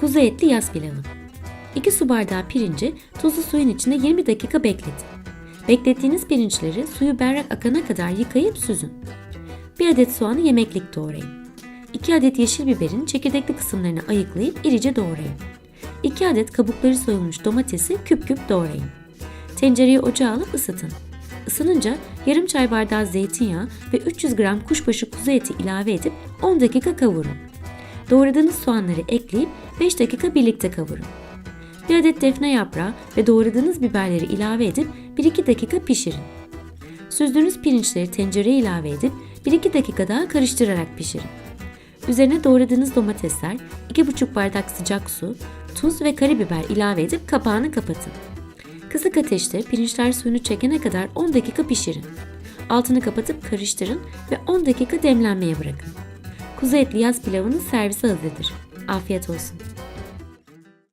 Kuzu etli yaz pilavı. 2 su bardağı pirinci tuzlu suyun içinde 20 dakika bekletin. Beklettiğiniz pirinçleri suyu berrak akana kadar yıkayıp süzün. 1 adet soğanı yemeklik doğrayın. 2 adet yeşil biberin çekirdekli kısımlarını ayıklayıp irice doğrayın. 2 adet kabukları soyulmuş domatesi küp küp doğrayın. Tencereyi ocağa alıp ısıtın. Isınınca yarım çay bardağı zeytinyağı ve 300 gram kuşbaşı kuzu eti ilave edip 10 dakika kavurun. Doğradığınız soğanları ekleyip 5 dakika birlikte kavurun. Bir adet defne yaprağı ve doğradığınız biberleri ilave edip 1-2 dakika pişirin. Süzdüğünüz pirinçleri tencereye ilave edip 1-2 dakika daha karıştırarak pişirin. Üzerine doğradığınız domatesler, 2,5 bardak sıcak su, tuz ve karabiber ilave edip kapağını kapatın. Kısık ateşte pirinçler suyunu çekene kadar 10 dakika pişirin. Altını kapatıp karıştırın ve 10 dakika demlenmeye bırakın. Kuzu etli yaz pilavının servisi hazırdır. Afiyet olsun.